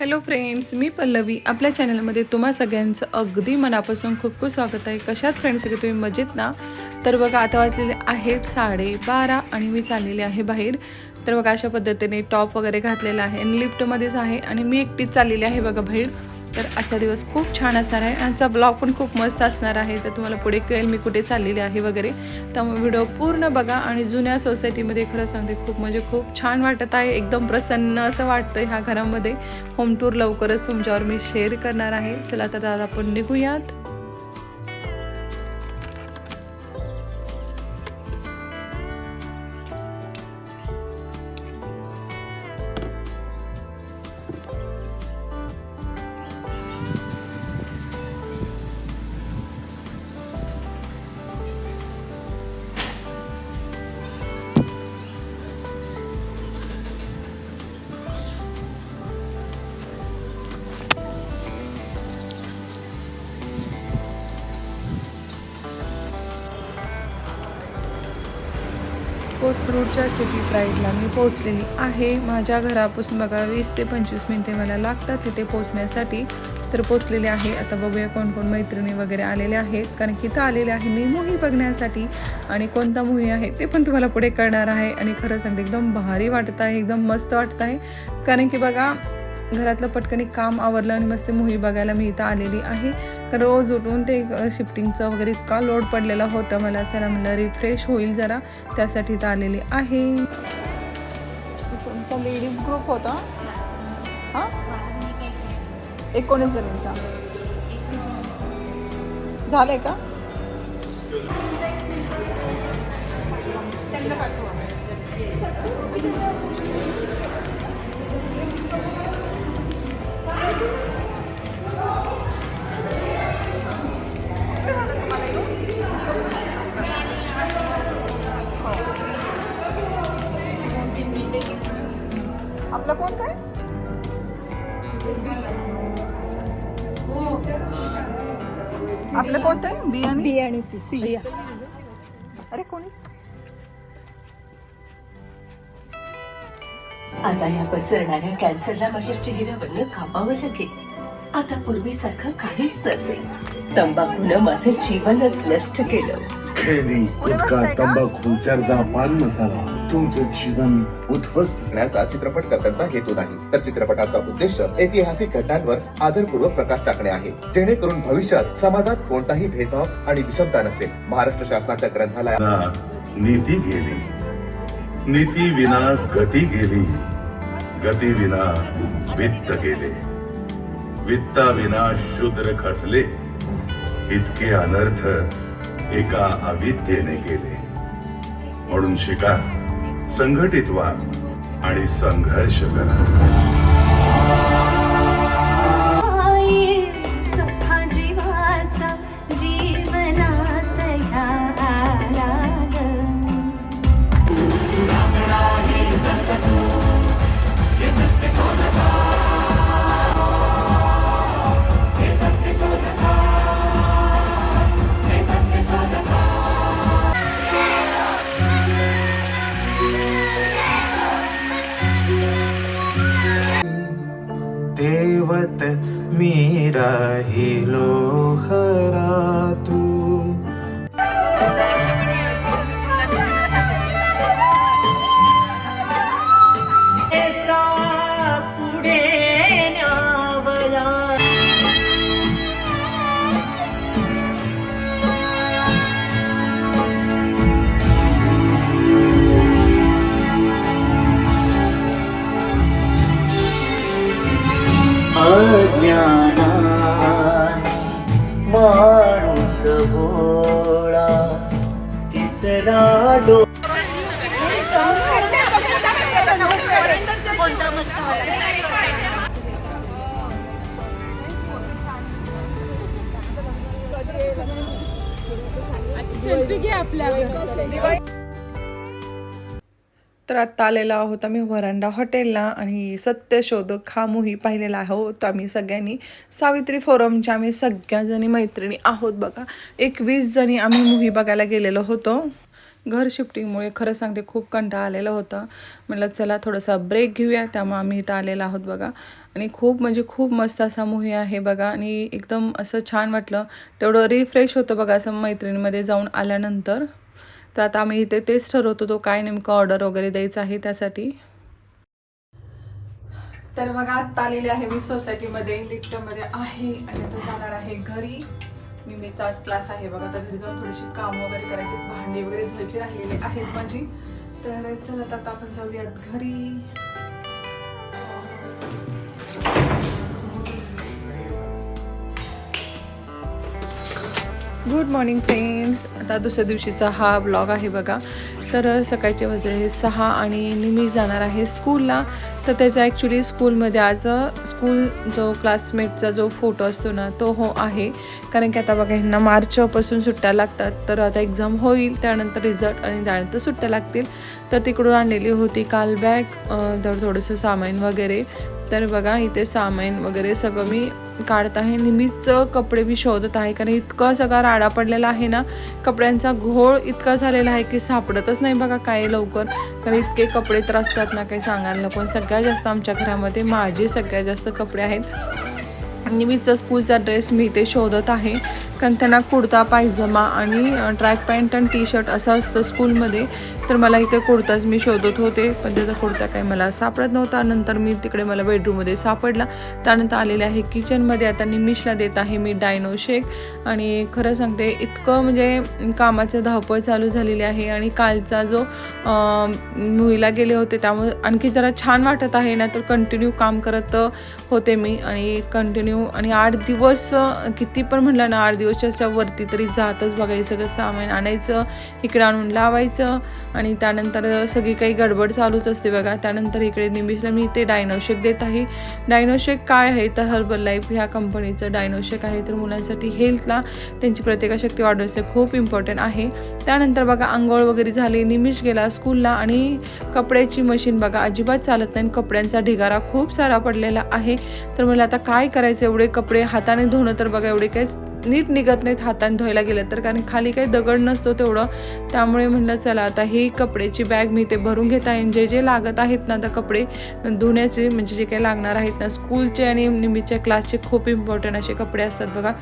Hello friends मी पल्लवी. आपल्या चॅनलमध्ये तुम्हा सगळ्यांचं अगदी मनापासून खूप खूप स्वागत आहे. कशात फ्रेंड्स सगळे तुम्ही? मजेत ना? तर बघा आता वाजलेले आहेत साडेबारा आणि मी चाललेले आहे बाहेर. तर बघा अशा पद्धतीने टॉप वगैरे घातलेला आहे आणि लिफ्टमध्येच आहे आणि मी एकटीच चाललेली आहे बघा बाहेर. तर आजचा दिवस खूप छान असणार आहे. आजचा ब्लॉग पण खूप मस्त असणार आहे. तर तुम्हाला पुढे कळेल मी कुठे चाललेली आहे वगैरे. त्यामुळे व्हिडिओ पूर्ण बघा आणि जुन्या सोसायटीमध्ये खरं सांगते खूप म्हणजे खूप छान वाटत आहे. एकदम प्रसन्न असं वाटतं ह्या घरामध्ये. होम टूर लवकरच तुमच्यावर मी शेअर करणार आहे. चला तर आज आपण निघूयात. रोडच्या सिटी प्राईडला मी पोहोचलेली आहे. माझ्या घरापासून बघा वीस ते पंचवीस मिनटे मला लागतात तिथे पोहोचण्यासाठी. तर पोहोचलेले आहे. आता बघूया कोण कोण मैत्रिणी वगैरे आलेले आहेत. कारण की इथं आलेले आहे मी मूवी बघण्यासाठी. आणि कोणता मूवी आहे ते पण तुम्हाला पुढे कळणार आहे. आणि खरं सांगते एकदम भारी वाटत आहे. एकदम मस्त वाटत आहे. कारण की बघा घरातलं पटकनी काम आवरलं आणि मस्त मूवी बघायला मी इथं आलेली आहे. रोज उठून ते शिफ्टिंगचं वगैरे इतका लोड पडलेला होता मला. चला म्हणलं रिफ्रेश होईल जरा. त्यासाठी तर आलेली आहे. तुमचा लेडीज ग्रुप होता? हां? एकोणीस जणींचा. झालंय का? आपलं कोण काय? आपलं कोणतं आहे बी आणि बी आणि सी. सी अरे कोणीच? आता या पसरणाऱ्या कॅन्सरला माझ्या चेहऱ्यावरनं कापावं लागेल. आता पूर्वीसारखं काहीच नसेल. तंबाखूनं माझं जीवनच नष्ट केलं? तंबाखू जर्दा पान मसाला तुमचं जीवन उद्ध्वस्त करण्याचा चित्रपट करण्याचा हेतू नाही. तर चित्रपटाचा उद्देश ऐतिहासिक घटनांवर आदरपूर्वक प्रकाश टाकणे आहे. जेणेकरून भविष्यात समाजात कोणताही भेदभाव आणि विषमता नसेल. महाराष्ट्र शासनाच्या ग्रंथालयात नीती गेली. नीती विना गती गेली. गती विना वित्त गेले. वित्ता विना शूद्र खचले. इतके अनर्थ एका अविद्येने गेले. म्हणून शिका. संघटित व्हा आणि संघर्ष करा. রাহিল तर आत्ता आलेला आहोत आम्ही वरांडा हॉटेलला आणि सत्यशोधक हा मूवी पाहिलेला आहोत आम्ही सगळ्यांनी. सावित्री फोरमच्या आम्ही सगळ्याजणी मैत्रिणी आहोत बघा. एकवीस जणी आम्ही मूवी बघायला गेलेलो होतो. घर शिफ्टिंगमुळे खरं सांगते खूप कंटाळा आलेला होता. म्हटलं चला थोडासा ब्रेक घेऊया त्यामुळे आम्ही इथं आलेला आहोत बघा. आणि खूप म्हणजे खूप मस्त असा मूवी आहे बघा. आणि एकदम असं छान वाटलं. तेवढं रिफ्रेश होतं बघा असं मैत्रिणीमध्ये जाऊन आल्यानंतर. तर आता आम्ही इथे तेच ठरवतो तो काय नेमकं ऑर्डर वगैरे द्यायचं आहे त्यासाठी. तर बघा आत्ता आलेले आहे मी सोसायटीमध्ये लिफ्टमध्ये आहे. आणि आता जाणार आहे घरी. निमीचा आज क्लास आहे. बघा तर घरी जाऊन थोडीशी काम वगैरे करायची भांडी वगैरे धुवायची राहिलेली आहेत माझी. तर चला आता आपण जाऊयात घरी. गुड मॉर्निंग फ्रेंड्स आता दुसऱ्या दिवशीचा हा ब्लॉग आहे बघा. तर सकाळचे वाजले सहा आणि निमी जाणार आहे स्कूलला तर त्याचा ॲक्च्युली स्कूलमध्ये आज स्कूल जो क्लासमेटचा जो फोटो असतो ना तो हो आहे. कारण की आता बघा ह्यांना मार्चपासून सुट्ट्या लागतात. तर आता एक्झाम होईल त्यानंतर रिझल्ट आणि त्यानंतर सुट्ट्या लागतील. तर तिकडून आणलेली होती काल बॅग तर थोडंसं सामान वगैरे. तर बघा इथे सामान वगैरे सगळं मी काढत आहे. नेहमीच कपडे मी शोधत आहे. कारण इतकं सगळा राडा पडलेला आहे ना कपड्यांचा घोळ इतका झालेला आहे की सापडतच नाही बघा काय लवकर. कारण इतके कपडे तर असतात ना काही सांगायला नको. सगळ्यात जास्त आमच्या घरामध्ये माझे सगळ्यात जास्त कपडे आहेत. नेहमीचा स्कूलचा ड्रेस मी इथे शोधत आहे. कारण त्यांना कुर्ता पायजमा आणि ट्रॅक पॅन्ट आणि टी शर्ट असं असतं स्कूलमध्ये. तर मला इथे कुर्ताच मी शोधत होते पण त्याचा कुर्ता काही मला सापडत नव्हता. नंतर मी तिकडे मला बेडरूममध्ये सापडला. त्यानंतर आलेले आहे किचनमध्ये आता निमिषला देत आहे मी डायनो शेक आणि खरं सांगते इतकं म्हणजे कामाचं धावपळ चालू झालेली आहे. आणि कालचा जो मुलीला गेले होते त्यामुळे आणखी जरा छान वाटत आहे. ना तर कंटिन्यू काम करत होते मी. आणि कंटिन्यू आणि आठ दिवस किती पण म्हटलं ना आठ दिवसाच्या वरती तरी जातच बघायचं कसं सगळं सामान आणायचं इकडे आणून लावायचं. आणि त्यानंतर सगळी काही गडबड चालूच असते बघा. त्यानंतर इकडे निमिषला मी ते डायनोशेक देत आहे. डायनोशेक काय आहे? तर हर्बल लाईफ ह्या कंपनीचं डायनोशेक आहे. तर मुलांसाठी हेल्थला त्यांची प्रतिकाशक्ती वाढवण्याचे खूप इम्पॉर्टंट आहे. त्यानंतर बघा आंघोळ वगैरे झाली. निमिष गेला स्कूलला आणि कपड्याची मशीन बघा अजिबात चालत नाही. आणि कपड्यांचा ढिगारा खूप सारा पडलेला आहे. तर मला आता काय करायचं? एवढे कपडे हाताने धुणं तर बघा एवढे काही नीट निघत नाहीत हाताने धुवायला गेलं तर कारण खाली काही दगड नसतो तेवढं. त्यामुळे म्हणलं चला आता ही कपड्याची बॅग मी ते भरून घेत आहे. जे जे लागत आहेत ना आता कपडे धुण्याचे म्हणजे जे काही लागणार आहेत ना स्कूलचे आणि नेहमीच्या क्लासचे खूप इम्पॉर्टंट असे कपडे असतात बघा.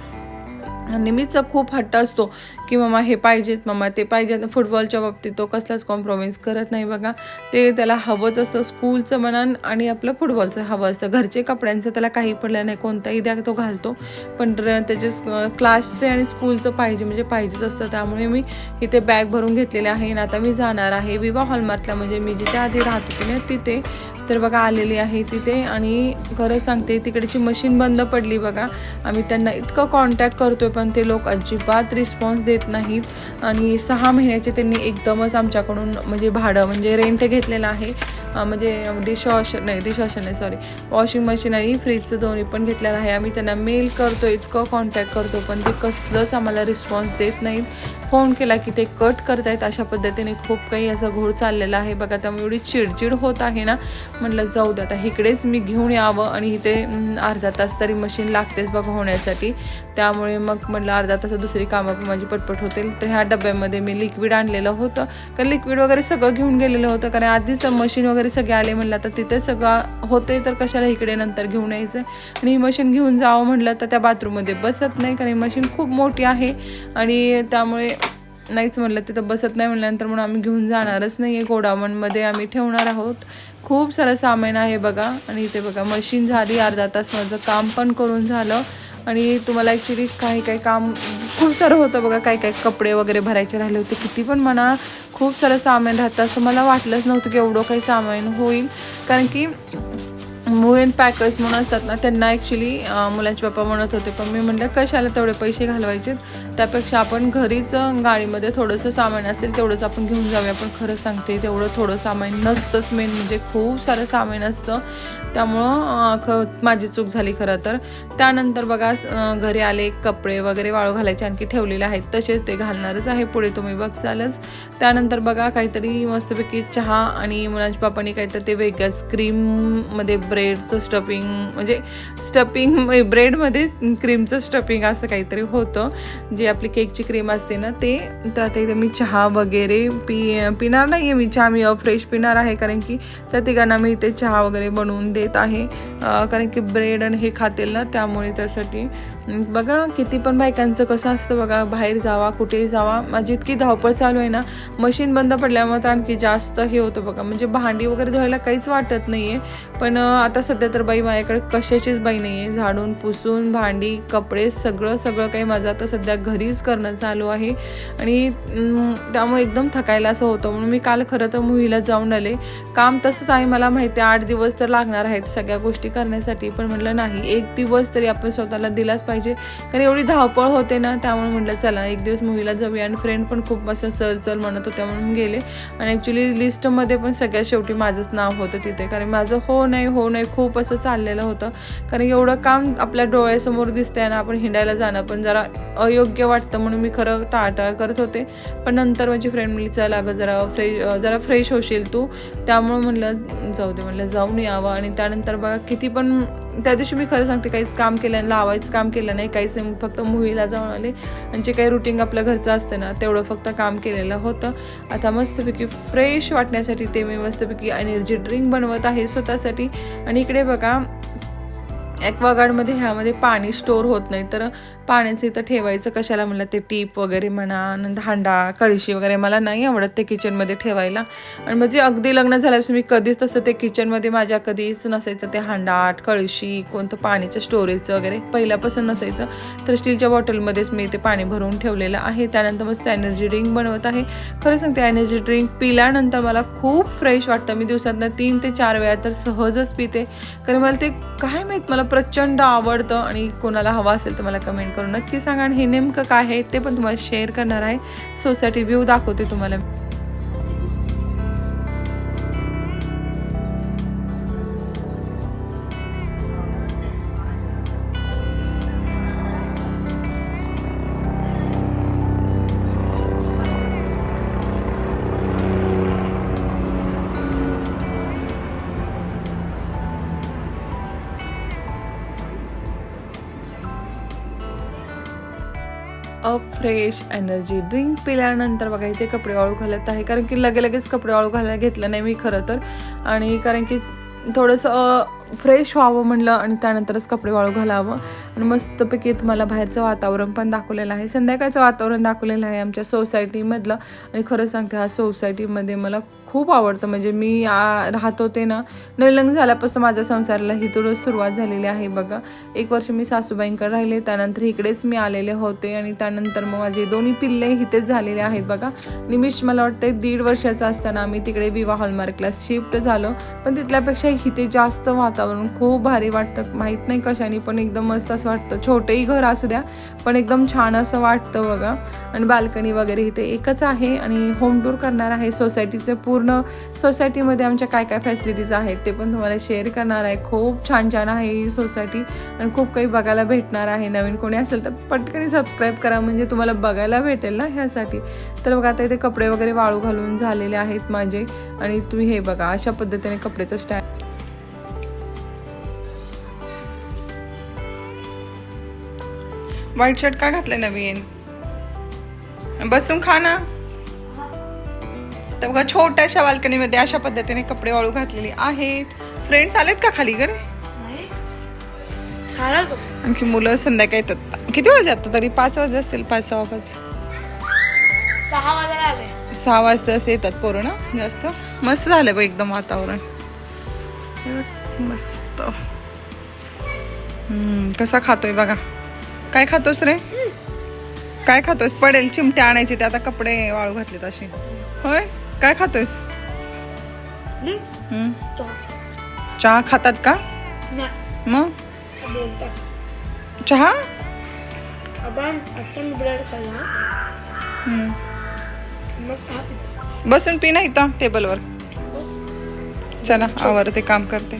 नेहमीच खूप हट्ट असतो की मम्मा हे पाहिजेच मम्मा ते पाहिजे. फुटबॉलच्या बाबतीत तो कसलाच कॉम्प्रोमाइज करत नाही बघा. ते त्याला हवंच असतं स्कूलचं म्हणा आणि आपलं फुटबॉलचं हवं असतं. घरचे कपड्यांचं त्याला काही पडलं नाही कोणताही द्या तो घालतो. पण त्याचे क्लासचे आणि स्कूलचं पाहिजे म्हणजे पाहिजेच असतं. त्यामुळे मी इथे बॅग भरून घेतलेले आहे आणि आता मी जाणार आहे. विवा हॉलमार्कला म्हणजे मी जिथे आधी राहत होते ना तिथे तर बघा आलेली आहे तिथे आणि खरं सांगते तिकडची मशीन बंद पडली बघा. आम्ही त्यांना इतकं कॉन्टॅक्ट करतोय पण ते लोक अजिबात रिस्पॉन्स देत नाहीत. आणि सहा महिन्याचे त्यांनी एकदमच आमच्याकडून म्हणजे भाडं म्हणजे रेंट घेतलेलं आहे. म्हणजे डिशवॉशर नाही डिशवॉशर नाही सॉरी वॉशिंग मशीन आणि फ्रीजचं दोन्ही पण घेतलेलं आहे. आम्ही त्यांना मेल करतो इतकं कॉन्टॅक्ट करतो पण ते कसलंच आम्हाला रिस्पॉन्स देत नाहीत. फोन केला की ते कट करतायत अशा पद्धतीने खूप काही असं घोळ चाललेला आहे. बघा त्यामुळे एवढी चिडचिड होत आहे ना. म्हटलं जाऊ दे आता इकडेच मी घेऊन यावं आणि इथे अर्धा तास तरी मशीन लागतेच बघा होण्यासाठी. त्यामुळे मग म्हटलं अर्धा तास दुसरी कामं पण माझी पटपट होतील. तर ह्या डब्यामध्ये मी लिक्विड आणलेलं होतं. कारण लिक्विड वगैरे सगळं घेऊन गेलेलं होतं. कारण आधीच मशीन वगैरे सगळे आले म्हटलं तर तिथे सगळं होते तर कशाला इकडे नंतर घेऊन यायचं? आणि ही मशीन घेऊन जावं म्हटलं तर त्या बाथरूममध्ये बसत नाही. कारण ही मशीन खूप मोठी आहे. आणि त्यामुळे नाहीच म्हणलं तिथं बसत नाही म्हणल्यानंतर म्हणून आम्ही घेऊन जाणारच नाही आहे गोडाऊनमध्ये आम्ही ठेवणार आहोत. खूप सारं सामान आहे बघा. आणि इथे बघा मशीन झाली अर्धा तास माझं काम पण करून झालं. आणि तुम्हाला ॲक्च्युली काही काही काम खूप सारं होतं बघा. काही काही कपडे वगैरे भरायचे राहिले होते. किती पण म्हणा खूप सारं सामान राहतं. असं मला वाटलंच नव्हतं की एवढं काही सामान होईल. कारण की मूव पॅकर्स म्हणून असतात ना त्यांना ॲक्च्युली मुलांचे पप्पा म्हणत होते. पण मी म्हटलं कशाला तेवढे पैसे घालवायचे? त्यापेक्षा आपण घरीच गाडीमध्ये थोडंसं सामान असेल तेवढंच आपण घेऊन जाऊया. पण खरं सांगते तेवढं थोडं सामान नसतंच मेन म्हणजे खूप सारं सामान असतं. त्यामुळं ख माझी चूक झाली खरं तर. त्यानंतर बघा घरी आले कपडे वगैरे वाळू घालायचे आणखी ठेवलेले आहेत. तसेच ते घालणारच आहे. पुढे तुम्ही बघचालच त्यानंतर बघा काहीतरी मस्तपैकी चहा आणि मुलांच्या पापाने काहीतरी ते वेगळ्याच क्रीममध्ये ब्रेड ब्रेडचं स्टफिंग म्हणजे स्टफिंग ब्रेडमध्ये क्रीमचं स्टफिंग असं काहीतरी होतं. जे आपली केकची क्रीम असते ना ते तर आता इथे मी चहा वगैरे पी पिणार नाही आहे मी. चहा मी फ्रेश पिणार आहे कारण की त्या तिघांना मी इथे चहा वगैरे बनवून देत आहे. कारण की ब्रेड आणि हे खातील ना त्यामुळे त्यासाठी. बघा किती पण बायकांचं कसं असतं बघा बाहेर जावा कुठेही जावा माझी इतकी धावपळ चालू आहे ना मशीन बंद पडल्यामुळे तर आणखी जास्त हे होतं बघा. म्हणजे भांडी वगैरे धुवायला काहीच वाटत नाही आहे पण आता सध्या तर बाई माझ्याकडे कशाचीच बाई नाही आहे झाडून पुसून भांडी कपडे सगळं सगळं काही माझं आता सध्या घरीच करणं चालू आहे. आणि त्यामुळे एकदम थकायला असं होतं. म्हणून मी काल खरं तर मुहीला जाऊन आले. काम तसंच आहे मला माहिती आहे. आठ दिवस तर लागणार आहेत सगळ्या गोष्टी करण्यासाठी. पण म्हटलं नाही एक दिवस तरी आपण स्वतःला दिलाच पाहिजे. कारण एवढी धावपळ होते ना त्यामुळे म्हटलं चला एक दिवस मुहीला जाऊया. आणि फ्रेंड पण खूप असं चल चल म्हणत होत्या म्हणून गेले. आणि ॲक्च्युली लिस्टमध्ये पण सगळ्यात शेवटी माझंच नाव होतं तिथे. कारण माझं हो नाही हो नाही खूप असं चाललेलं होतं. कारण एवढं काम आपल्या डोळ्यासमोर दिसतंय ना आपण हिंडायला जाणं. पण जरा अयोग्य वाटतं म्हणून मी खरं टाळटाळ करत होते. पण नंतर माझी फ्रेंड म्हणली चला अगं जरा फ्रेश जरा फ्रेश होशील तू. त्यामुळं म्हणलं जाऊ दे म्हणलं जाऊन यावं. आणि त्यानंतर बघा किती पण त्या दिवशी मी खरं सांगते काहीच काम केलं लावायचं काम केलं नाही काहीच फक्त मुव्हीला जाऊन आले. आणि जे काही रुटीन आपल्या घरचं असतं ना तेवढं फक्त काम केलेलं होतं. आता मस्तपैकी फ्रेश वाटण्यासाठी ते मी मस्तपैकी एनर्जी ड्रिंक बनवत आहे स्वतःसाठी. आणि इकडे बघा ॲक्वागार्डमध्ये ह्यामध्ये पाणी स्टोर होत नाही. तर पाण्याचं इथं ठेवायचं कशाला म्हणलं ते टीप वगैरे म्हणा नंतर हांडा कळशी वगैरे मला नाही आवडत ते किचनमध्ये ठेवायला. आणि म्हणजे अगदी लग्न झाल्यापासून मी कधीच तसं ते किचनमध्ये माझ्या कधीच नसायचं ते हांडाट कळशी कोणतं पाण्याचं स्टोरेजचं वगैरे पहिल्यापासून नसायचं. तर स्टीलच्या बॉटलमध्येच मी ते पाणी भरून ठेवलेलं आहे. त्यानंतर मस्त एनर्जी ड्रिंक बनवत आहे. खरं सांगते एनर्जी ड्रिंक पिल्यानंतर मला खूप फ्रेश वाटतं. मी दिवसातनं तीन ते चार वेळा तर सहजच पिते. कारण मला ते काय माहीत मला प्रचंड आवडतं आणि कोणाला हवं असेल तर मला कमेंट करून नक्की सांगा आणि हे नेमकं काय आहे ते पण तुम्हाला शेअर करणार आहे. सोसायटी व्ह्यू दाखवते तुम्हाला अ फ्रेश एनर्जी ड्रिंक पिल्यानंतर बघा इथे कपडे वाळू घालत आहे. कारण की लगे लगेच कपडे वाळू घालायला घेतलं नाही मी खरं तर. आणि कारण की थोडंसं फ्रेश व्हावं म्हणलं आणि त्यानंतरच कपडे वाळू घालावं. आणि मस्तपैकी तुम्हाला बाहेरचं वातावरण पण दाखवलेलं आहे. संध्याकाळचं वातावरण दाखवलेलं आहे आमच्या सोसायटीमधलं. आणि खरं सांगते हा सोसायटीमध्ये मला खूप आवडतं. म्हणजे मी आ, राहत होते ना नलंग झाल्यापासून माझ्या संसाराला इथूनच सुरुवात झालेली आहे बघा. एक वर्ष मी सासूबाईंकडे राहिले त्यानंतर इकडेच मी आलेले होते. आणि त्यानंतर मग माझे दोन्ही पिल्ले इथेच झालेले आहेत बघा. निमिष मला वाटतं दीड वर्षाचा असताना आम्ही तिकडे विवाह हॉलमार्कला शिफ्ट झालो. पण तिथल्यापेक्षा इथे जास्त वातावरण खूप भारी वाटतं. माहीत नाही कशाने पण एकदम मस्त असं वाटतं. छोटेही घर असू द्या पण एकदम छान असं वाटतं बघा. आणि बाल्कनी वगैरे इथे एकच आहे आणि होम टूर करणार आहे. सोसायटीचं पूर्ण सोसायटीमध्ये आमच्या काय काय फॅसिलिटीज आहेत ते पण तुम्हाला शेअर करणार आहे. खूप छान छान आहे ही सोसायटी आणि खूप काही बघायला भेटणार आहे. नवीन कोणी असेल तर पटकन सबस्क्राईब करा म्हणजे तुम्हाला बघायला भेटेल ना ह्यासाठी. तर बघा आता इथे कपडे वगैरे वाळू घालून झालेले आहेत माझे. आणि तुम्ही हे बघा अशा पद्धतीने कपड्याचं स्टँड व्हाईट शर्ट का घातलंय नवीन? बसून खा ना. तर बघा छोट्याशा बाल्कनीमध्ये अशा पद्धतीने कपडे वाळू घातलेले आहेत. फ्रेंड्स आलेत का खाली घरी? आणखी मुलं संध्याकाळी येतात. किती वाजले आता तरी? पाच वाजले असतील पाच सहा पाच सहा वाजायला आले. सहा वाजता असे येतात पोरं ना जास्त. मस्त झालं बघ एकदम वातावरण. मस्त. हम्म, कसा खातोय बघा. काय खातोस रे? काय खातोस? पडेल चिमटे आणायचे ते. आता कपडे वाळू घातलेत असे. होय? काय खातोयस. चहा. खातात का? मग? चहा? बसून पी ना इथं टेबलवर. चला आवर ते काम करते.